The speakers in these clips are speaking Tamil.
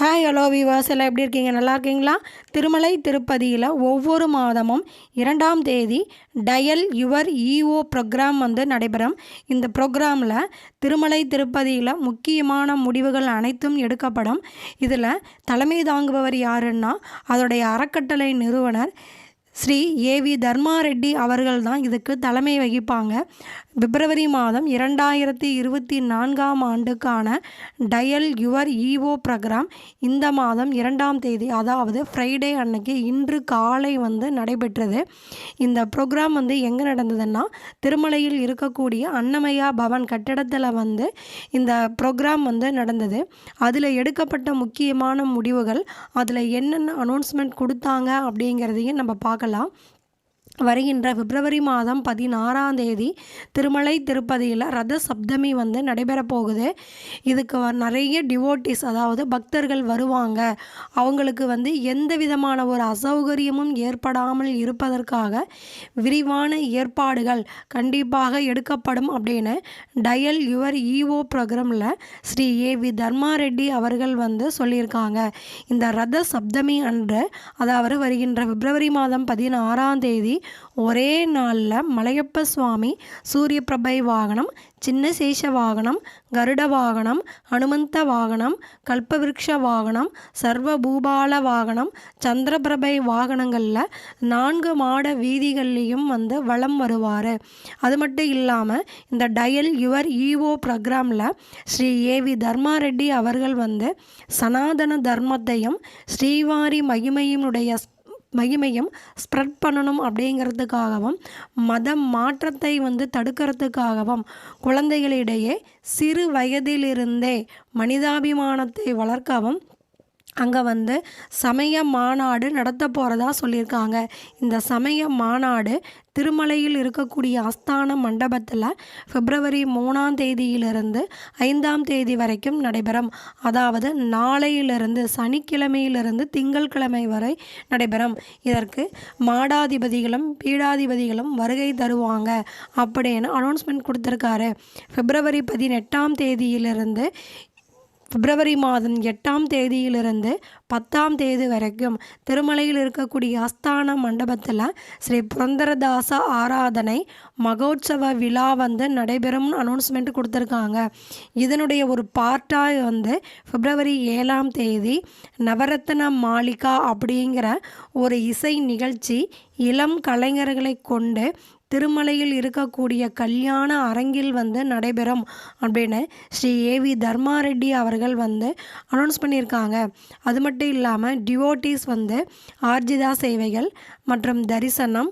ஹாய் ஹலோ விவாஸ் எல்லாம் எப்படி இருக்கீங்க? நல்லா இருக்கீங்களா? திருமலை திருப்பதியில் ஒவ்வொரு மாதமும் இரண்டாம் தேதி டயல் யுவர் இஓ ப்ரோக்ராம் வந்து நடைபெறும். இந்த ப்ரோக்ராமில் திருமலை திருப்பதியில் முக்கியமான முடிவுகள் அனைத்தும் எடுக்கப்படும். இதில் தலைமை தாங்குபவர் யாருன்னா அதோடைய அறக்கட்டளை நிறுவனர் ஸ்ரீ ஏவி தர்மாரெட்டி அவர்கள் தான் இதுக்கு தலைமை வகிப்பாங்க. பிப்ரவரி மாதம் இரண்டாயிரத்தி இருபத்தி நான்காம் ஆண்டுக்கான டயல் யுவர் இஓ ப்ரோக்ராம் இந்த மாதம் இரண்டாம் தேதி அதாவது ஃப்ரைடே அன்னைக்கு இன்று காலை வந்து நடைபெற்றது. இந்த ப்ரோக்ராம் வந்து எங்கே நடந்ததுன்னா திருமலையில் இருக்கக்கூடிய அன்னமையா பவன் கட்டிடத்தில் வந்து இந்த ப்ரோக்ராம் வந்து நடந்தது. அதில் எடுக்கப்பட்ட முக்கியமான முடிவுகள் அதில் என்னென்ன அனௌன்ஸ்மெண்ட் கொடுத்தாங்க அப்படிங்கிறதையும் நம்ம பார்க்கலாம். လောက် வருகின்ற பிப்ரவரி மாதம் பதினாறாம் தேதி திருமலை திருப்பதியில் ரத சப்தமி வந்து நடைபெறப்போகுது இதுக்கு வ- நிறைய டிவோட்டிஸ் அதாவது பக்தர்கள் வருவாங்க. அவங்களுக்கு வந்து எந்த விதமான ஒரு அசௌகரியமும் ஏற்படாமல் இருப்பதற்காக விரிவான ஏற்பாடுகள் கண்டிப்பாக எடுக்கப்படும் அப்படின்னு டயல் யுவர் இஓ ப்ரோக்ராமில் ஸ்ரீ ஏ வி தர்மாரெட்டி அவர்கள் வந்து சொல்லியிருக்காங்க. இந்த ரத சப்தமி அன்று அதாவது வருகின்ற பிப்ரவரி மாதம் பதினாறாம் தேதி ஒரே நாளில் மலையப்ப சுவாமி சூரிய பிரபை வாகனம் சின்ன சேஷ வாகனம் கருட வாகனம் ஹனுமந்த வாகனம் கல்பவிருக்ஷ வாகனம் சர்வ பூபால வாகனம் சந்திரபிரபை வாகனங்களில் நான்கு மாட வீதிகள்லேயும் வந்து வலம் வருவார். அது மட்டும் இல்லாமல் இந்த டயல் யுவர் இஓ ப்ரோக்ராமில் ஸ்ரீ ஏவி தர்மாரெட்டி அவர்கள் வந்து சனாதன தர்மத்தையும் ஸ்ரீவாரி மகிமையினுடைய மகிமையும் ஸ்ப்ரெட் பண்ணணும் அப்படிங்கிறதுக்காகவும் மத மாற்றத்தை வந்து தடுக்கிறதுக்காகவும் குழந்தைகளிடையே சிறு வயதிலிருந்தே மனிதாபிமானத்தை வளர்க்கவும் அங்கே வந்து சமய மாநாடு நடத்த போகிறதா சொல்லியிருக்காங்க. இந்த சமய மாநாடு திருமலையில் இருக்கக்கூடிய ஆஸ்தான மண்டபத்தில் பிப்ரவரி மூணாம் தேதியிலிருந்து ஐந்தாம் தேதி வரைக்கும் நடைபெறும். அதாவது நாளையிலிருந்து சனிக்கிழமையிலிருந்து திங்கள்கிழமை வரை நடைபெறும். இதற்கு மாடாதிபதிகளும் பீடாதிபதிகளும் வருகை தருவாங்க அப்படின்னு அனௌன்ஸ்மெண்ட் கொடுத்துருக்காரு. பிப்ரவரி பதினெட்டாம் தேதியிலிருந்து பிப்ரவரி மாதம் எட்டாம் தேதியிலிருந்து பத்தாம் தேதி வரைக்கும் திருமலையில் இருக்கக்கூடிய ஆஸ்தான மண்டபத்தில் ஸ்ரீ புரந்தரதாச ஆராதனை மகோத்சவ விழா வந்து நடைபெறும் அனௌன்ஸ்மெண்ட் கொடுத்துருக்காங்க. இதனுடைய ஒரு பார்ட்டாக வந்து பிப்ரவரி ஏழாம் தேதி நவரத்ன மாளிகா அப்படிங்கிற ஒரு இசை நிகழ்ச்சி இளம் கலைஞர்களை கொண்டு திருமலையில் இருக்கக்கூடிய கல்யாண அரங்கில் வந்து நடைபெறும் அப்படின்னு ஸ்ரீ ஏவி தர்மாரெட்டி அவர்கள் வந்து அனௌன்ஸ் பண்ணியிருக்காங்க. அது மட்டும் இல்லாமல் டிவோட்டிஸ் வந்து ஆர்ஜிதா சேவைகள் மற்றும் தரிசனம்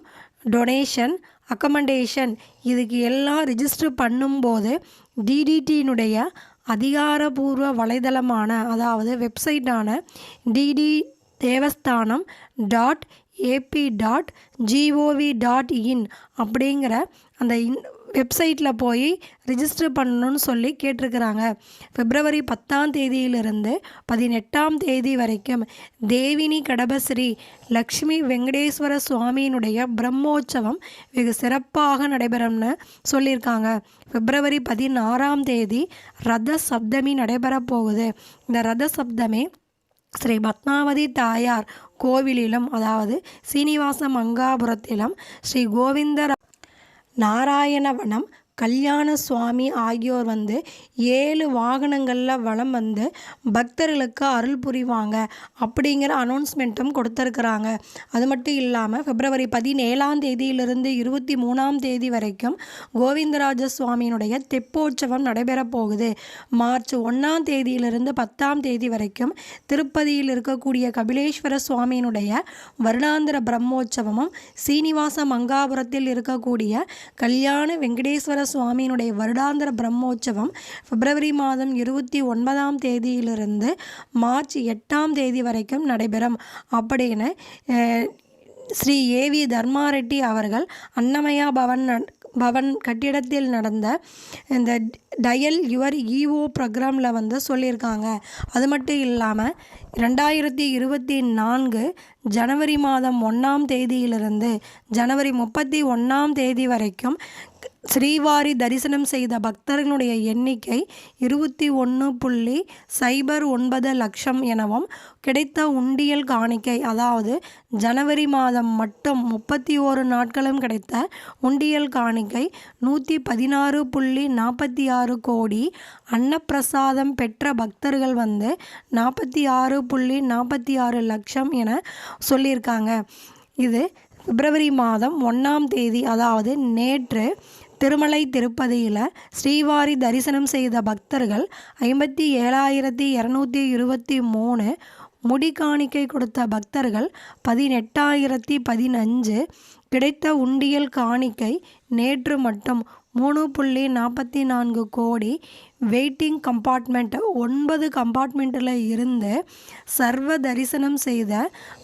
டொனேஷன் அக்கமண்டேஷன் இதுக்கு எல்லாம் ரிஜிஸ்டர் பண்ணும்போது டிடிடியினுடைய அதிகாரபூர்வ வலைதளமான அதாவது வெப்சைட்டான TT Devasthanam dot AP dot GOV dot in அப்படிங்கிற அந்த இன் வெப்சைட்டில் போய் ரிஜிஸ்டர் பண்ணணும்னு சொல்லி கேட்டிருக்கிறாங்க. பிப்ரவரி பத்தாம் தேதியிலிருந்து பதினெட்டாம் தேதி வரைக்கும் தேவினி கடபஸ்ரீ லக்ஷ்மி வெங்கடேஸ்வர சுவாமியினுடைய பிரம்மோற்சவம் வெகு சிறப்பாக நடைபெறும்னு சொல்லியிருக்காங்க. பிப்ரவரி பதினாறாம் தேதி ரத சப்தமி நடைபெறப் போகுது இந்த ரத சப்தமி ஸ்ரீ பத்மாவதி தாயார் கோவிலிலும் அதாவது சீனிவாச மங்காபுரத்திலும் ஸ்ரீ கோவிந்தர் நாராயணவனம் கல்யாண சுவாமி ஆகியோர் வந்து ஏழு வாகனங்களில் வலம் வந்து பக்தர்களுக்கு அருள் புரிவாங்க அப்படிங்கிற அனௌன்ஸ்மெண்ட்டும் கொடுத்துருக்குறாங்க. அது மட்டும் இல்லாமல் பிப்ரவரி பதினேழாம் தேதியிலிருந்து இருபத்தி மூணாம் தேதி வரைக்கும் கோவிந்தராஜ சுவாமியினுடைய தெப்போற்சவம் நடைபெறப் போகுது. மார்ச் ஒன்றாம் தேதியிலிருந்து பத்தாம் தேதி வரைக்கும் திருப்பதியில் இருக்கக்கூடிய கபிலேஸ்வர சுவாமியினுடைய வருடாந்திர பிரம்மோற்சவமும் சீனிவாச மங்காபுரத்தில் இருக்கக்கூடிய கல்யாண வெங்கடேஸ்வர சுவாமியினுடைய வருடாந்திர பிரம்மோற்சவம் பிப்ரவரி மாதம் இருபத்தி ஒன்பதாம் தேதியிலிருந்து மார்ச் எட்டாம் தேதி வரைக்கும் நடைபெறும். அப்படின்னு ஸ்ரீ ஏவி தர்மாரெட்டி அவர்கள் அன்னமயா பவன் பவன் கட்டிடத்தில் நடந்த இந்த டயல் யுவர் இஓ ப்ரோக்ராமில் வந்து சொல்லியிருக்காங்க. அது மட்டும் இல்லாமல் ரெண்டாயிரத்தி இருபத்தி நான்கு ஜனவரி மாதம் ஒன்றாம் தேதியிலிருந்து ஜனவரி முப்பத்தி ஒன்றாம் தேதி வரைக்கும் ஸ்ரீவாரி தரிசனம் செய்த பக்தர்களுடைய எண்ணிக்கை இருபத்தி ஒன்று புள்ளி சைபர் ஒன்பது லட்சம் எனவும் கிடைத்த உண்டியல் காணிக்கை அதாவது ஜனவரி மாதம் மட்டும் முப்பத்தி ஓரு நாட்களும் கிடைத்த உண்டியல் காணிக்கை நூற்றி பதினாறு புள்ளி நாற்பத்தி ஆறு கோடி அன்னப்பிரசாதம் பெற்ற பக்தர்கள் வந்து நாற்பத்தி ஆறு புள்ளி நாற்பத்தி ஆறு லட்சம் என சொல்லியிருக்காங்க. இது பிப்ரவரி மாதம் ஒன்றாம் தேதி அதாவது நேற்று திருமலை திருப்பதியில் ஸ்ரீவாரி தரிசனம் செய்த பக்தர்கள் ஐம்பத்தி ஏழாயிரத்தி இரநூத்தி இருபத்தி மூணு முடிக்காணிக்கை கொடுத்த பக்தர்கள் பதினெட்டாயிரத்தி பதினஞ்சு கிடைத்த உண்டியல் காணிக்கை நேற்று மட்டும் மூணு புள்ளி நாற்பத்தி நான்கு கோடி வெயிட்டிங் கம்பார்ட்மெண்ட் ஒன்பது கம்பார்ட்மெண்ட்டில் இருந்து சர்வ தரிசனம் செய்த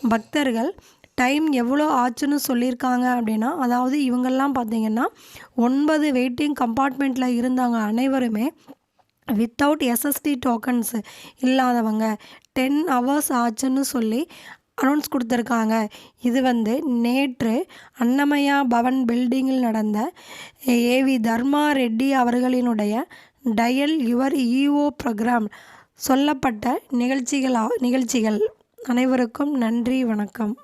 பக்தர்கள் டைம் எவ்வளோ ஆச்சுன்னு சொல்லியிருக்காங்க அப்படின்னா அதாவது இவங்கெல்லாம் பார்த்தீங்கன்னா ஒன்பது வெயிட்டிங் கம்பார்ட்மெண்ட்டில் இருந்தாங்க அனைவருமே வித்தவுட் எஸ்எஸ்டி டோக்கன்ஸு இல்லாதவங்க டென் ஹவர்ஸ் ஆச்சுன்னு சொல்லி அனௌன்ஸ் கொடுத்துருக்காங்க. இது வந்து நேற்று அன்னமயா பவன் பில்டிங்கில் நடந்த ஏவி தர்மா ரெட்டி அவர்களினுடைய டயல் யுவர் இஓ ப்ரோக்ராம் சொல்லப்பட்ட நிகழ்ச்சிகளா நிகழ்ச்சிகள். அனைவருக்கும் நன்றி வணக்கம்.